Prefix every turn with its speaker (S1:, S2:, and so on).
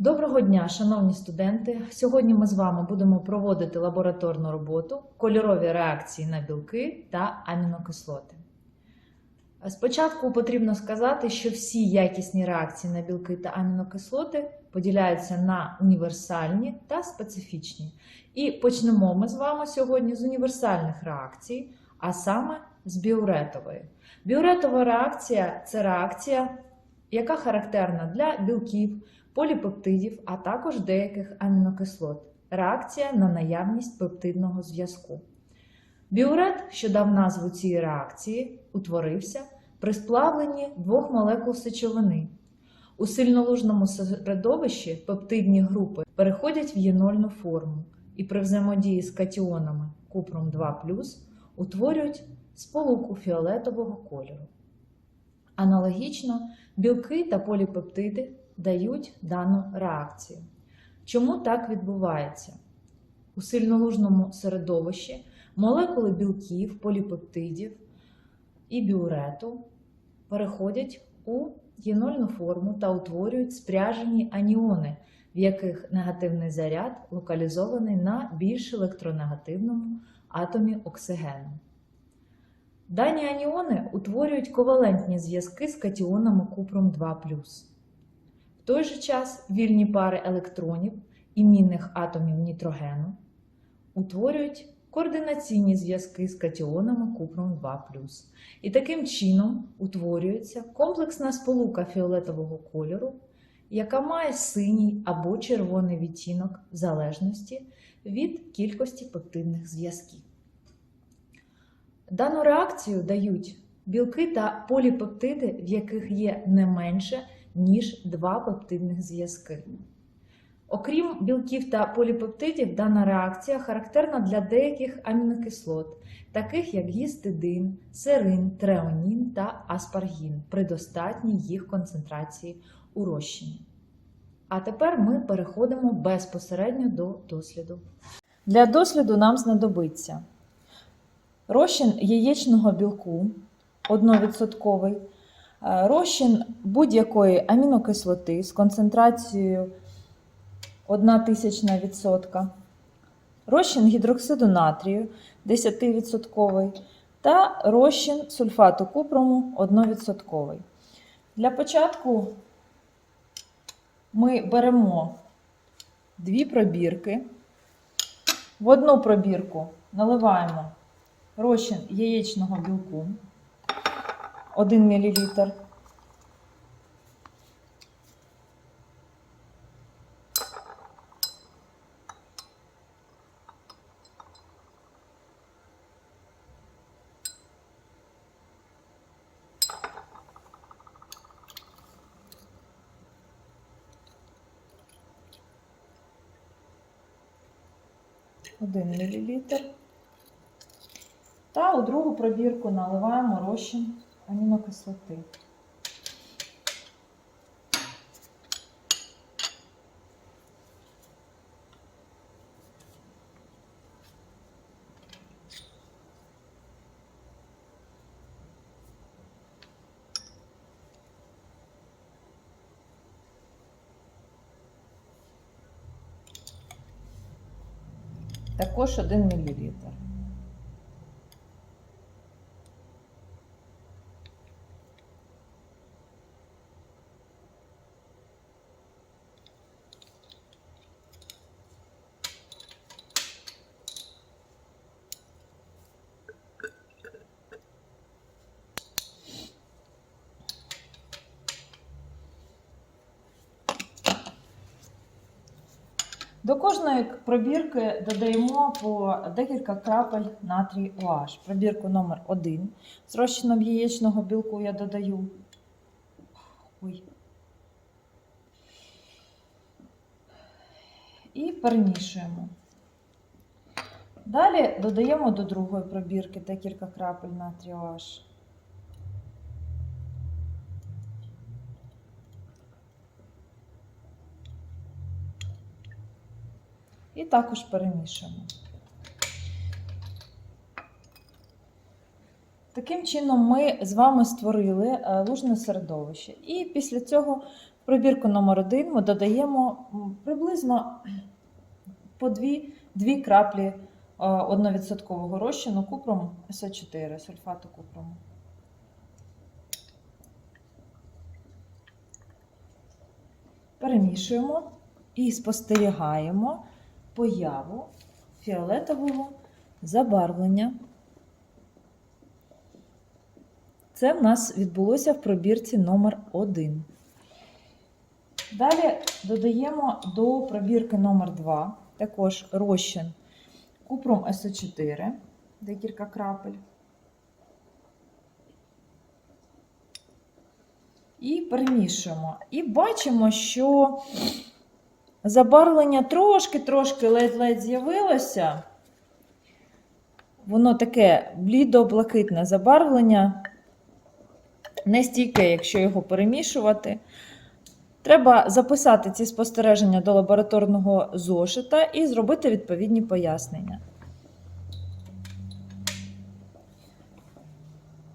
S1: Доброго дня, шановні студенти! Сьогодні ми з вами будемо проводити лабораторну роботу кольорові реакції на білки та амінокислоти. Спочатку потрібно сказати, що всі якісні реакції на білки та амінокислоти поділяються на універсальні та специфічні. І почнемо ми з вами сьогодні з універсальних реакцій, а саме з біуретової. Біуретова реакція це реакція, яка характерна для білків, поліпептидів, а також деяких амінокислот. Реакція на наявність пептидного зв'язку. Біурет, що дав назву цій реакції, утворився при сплавленні двох молекул сечовини. У сильнолужному середовищі пептидні групи переходять в єнольну форму і при взаємодії з катіонами купром 2 утворюють сполуку фіолетового кольору. Аналогічно, білки та поліпептиди дають дану реакцію. Чому так відбувається? У сильнолужному середовищі молекули білків, поліпептидів і біурету переходять у єнольну форму та утворюють спряжені аніони, в яких негативний заряд локалізований на більш електронегативному атомі оксигену. Дані аніони утворюють ковалентні зв'язки з катіонами купром 2 В той же час вільні пари електронів і мінних атомів нітрогену утворюють координаційні зв'язки з катіонами купром 2 І таким чином утворюється комплексна сполука фіолетового кольору, яка має синій або червоний відтінок в залежності від кількості пептидних зв'язків. Дану реакцію дають білки та поліпептиди, в яких є не менше, ніж два пептидних зв'язки. Окрім білків та поліпептидів, дана реакція характерна для деяких амінокислот, таких як гістидин, серин, треонін та аспаргін при достатній їх концентрації у розчині. А тепер ми переходимо безпосередньо до досліду. Для досліду нам знадобиться розчин яєчного білку 1%, е, розчин будь-якої амінокислоти з концентрацією 1 тисячна відсотка, розчин гідроксиду натрію 10% та розчин сульфату купрому 1%. Для початку ми беремо дві пробірки. В одну пробірку наливаємо розчин яєчного білку 1 мл. Один мілілітр. Та у другу пробірку наливаємо розчин амінокислоти. Також 1 мл. До кожної пробірки додаємо по декілька крапель натрій OH. Пробірку номер 1 з розчином яєчного білку я додаю. Ой. І перемішуємо. Далі додаємо до другої пробірки декілька крапель натрій OH. І також перемішуємо. Таким чином, ми з вами створили е, лужне середовище. І після цього пробірку номер 1 ми додаємо приблизно по 2, 2 краплі е, 1% розчину купром СО4, сульфату купрому. Перемішуємо і спостерігаємо появу фіолетового забарвлення. Це в нас відбулося в пробірці номер 1. Далі додаємо до пробірки номер 2 також розчин купром СО4, декілька крапель. І перемішуємо. І бачимо, що забарвлення трошки-трошки ледь-ледь з'явилося. Воно таке блідо-блакитне забарвлення, не стійке, якщо його перемішувати. Треба записати ці спостереження до лабораторного зошита і зробити відповідні пояснення.